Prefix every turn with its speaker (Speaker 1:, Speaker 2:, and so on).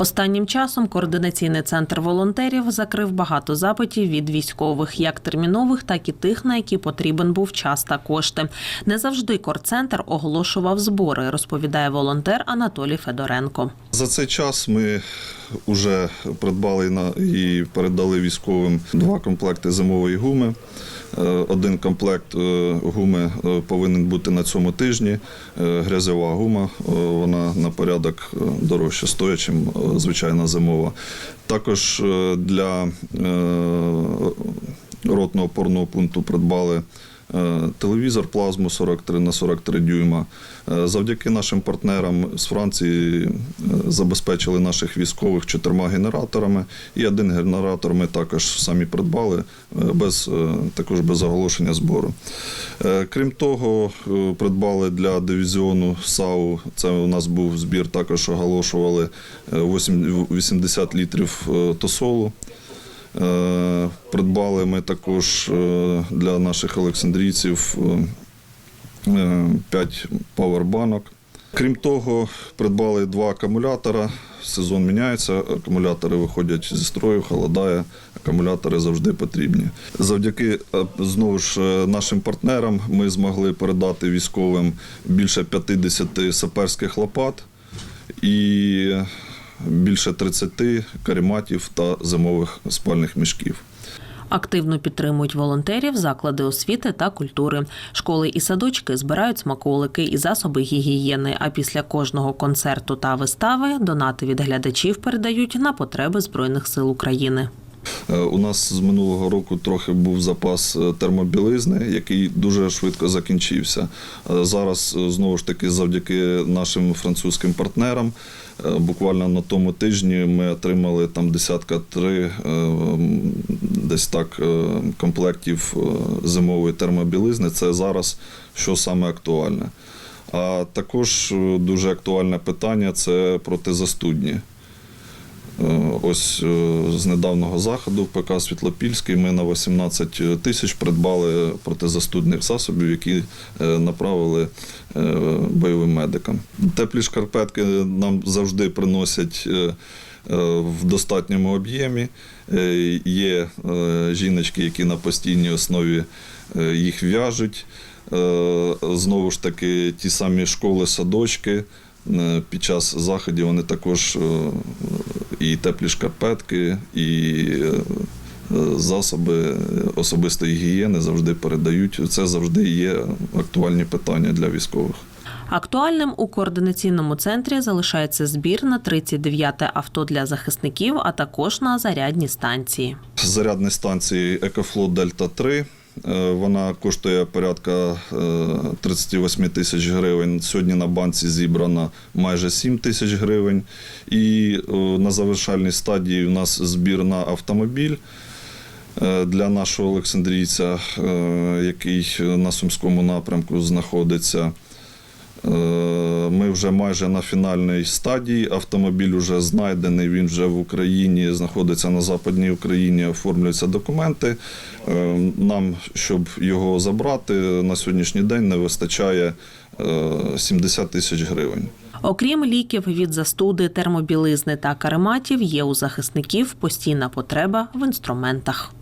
Speaker 1: Останнім часом координаційний центр волонтерів закрив багато запитів від військових, як термінових, так і тих, на які потрібен був час та кошти. Не завжди корцентр оголошував збори, розповідає волонтер Анатолій Федоренко.
Speaker 2: За цей час ми вже придбали і передали військовим два комплекти зимової гуми. Е, Один комплект е, гуми е, повинен бути на цьому тижні. Е, гума, вона на порядок дорожче стоїть, ніж звичайна зимова. Також для ротного опорного пункту придбали телевізор плазму 43 на 43 дюйма. Е, Завдяки нашим партнерам з Франції е, забезпечили наших військових чотирма генераторами. І один генератор ми також самі придбали е, без, е, також без оголошення збору. Е, Крім того, е, придбали для дивізіону САУ. Це у нас був збір, також оголошували е, 8 80 літрів е, тосолу. Е, Придбали ми також е, для наших олександрійців 5 павербанок. Крім того, придбали два акумулятора. Сезон міняється, акумулятори виходять зі строю, холодає, акумулятори завжди потрібні. Завдяки е, знову ж е, нашим партнерам ми змогли передати військовим більше 50 саперських лопат і більше 30 карематів та зимових спальних мішків.
Speaker 1: Активно підтримують волонтерів заклади освіти та культури. Школи і садочки збирають смаколики і засоби гігієни. А після кожного концерту та вистави донати від глядачів передають на потреби збройних сил України.
Speaker 2: Е, У нас з минулого року трохи був запас е, термобілизни, який дуже швидко закінчився. Е, Зараз знову ж таки завдяки нашим французьким партнерам. Буквально на тому тижні ми отримали там десятка три десь так комплектів зимової термобілизни. Це зараз що саме актуальне. А також дуже актуальне питання це протизастудні. Е, Ось е, з недавнього заходу ПК Світлопільський ми на 18 тисяч придбали протизастудних засобів, які е, направили бойовим медикам. Теплі шкарпетки нам завжди приносять в достатньому об'ємі. Є жіночки, які на постійній основі їх в'яжуть. Знову ж таки, ті самі школи, садочки. Під час заходів вони також і теплі шкарпетки, і е, засоби особистої гігієни завжди передають. Це завжди є актуальні питання для військових.
Speaker 1: Актуальним у координаційному центрі залишається збір на 39-те авто для захисників, а також на зарядні станції.
Speaker 2: З зарядної станції Екофлот Дельта 3. Е, Вона коштує порядка е, 38 тисяч гривень. Сьогодні на банці зібрано майже 7 тисяч гривень. І е, на завершальній стадії у нас збір на автомобіль е, для нашого Олександрійця, е, який на Сумському напрямку знаходиться. Е, Ми вже майже на фінальній стадії. Автомобіль вже знайдений, він вже в Україні, знаходиться на Западній Україні, оформлюються документи. Е, Нам, щоб його забрати, на сьогоднішній день не вистачає е, 70 тисяч гривень.
Speaker 1: Окрім ліків від застуди, термобілизни та карематів, є у захисників постійна потреба в інструментах.